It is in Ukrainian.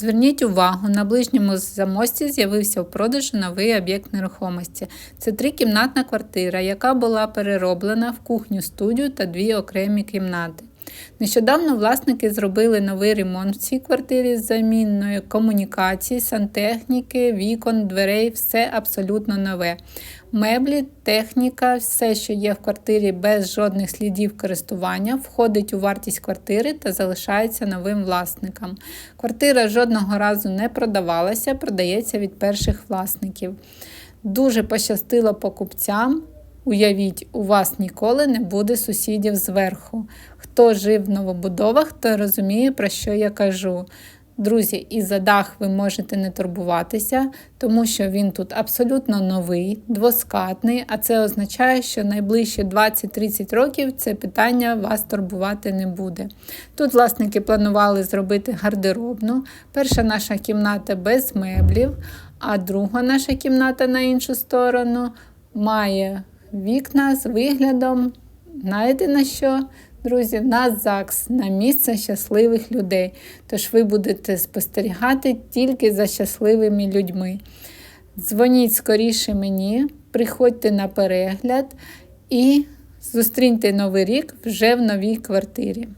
Зверніть увагу, на ближньому замості з'явився в продажу новий об'єкт нерухомості. Це трикімнатна квартира, яка була перероблена в кухню, студію та дві окремі кімнати. Нещодавно власники зробили новий ремонт в цій квартирі з заміною комунікації, сантехніки, вікон, дверей, все абсолютно нове. Меблі, техніка, все, що є в квартирі без жодних слідів користування, входить у вартість квартири та залишається новим власникам. Квартира жодного разу не продавалася, продається від перших власників. Дуже пощастило покупцям. Уявіть, у вас ніколи не буде сусідів зверху. Хто жив в новобудовах, той розуміє, про що я кажу. Друзі, і за дах ви можете не турбуватися, тому що він тут абсолютно новий, двоскатний, а це означає, що найближчі 20-30 років це питання вас турбувати не буде. Тут власники планували зробити гардеробну. Перша наша кімната без меблів, а друга наша кімната на іншу сторону має вікна з виглядом. Знаєте на що? Друзі, на ЗАГС, на місце щасливих людей. Тож ви будете спостерігати тільки за щасливими людьми. Дзвоніть скоріше мені, приходьте на перегляд і зустріньте новий рік вже в новій квартирі.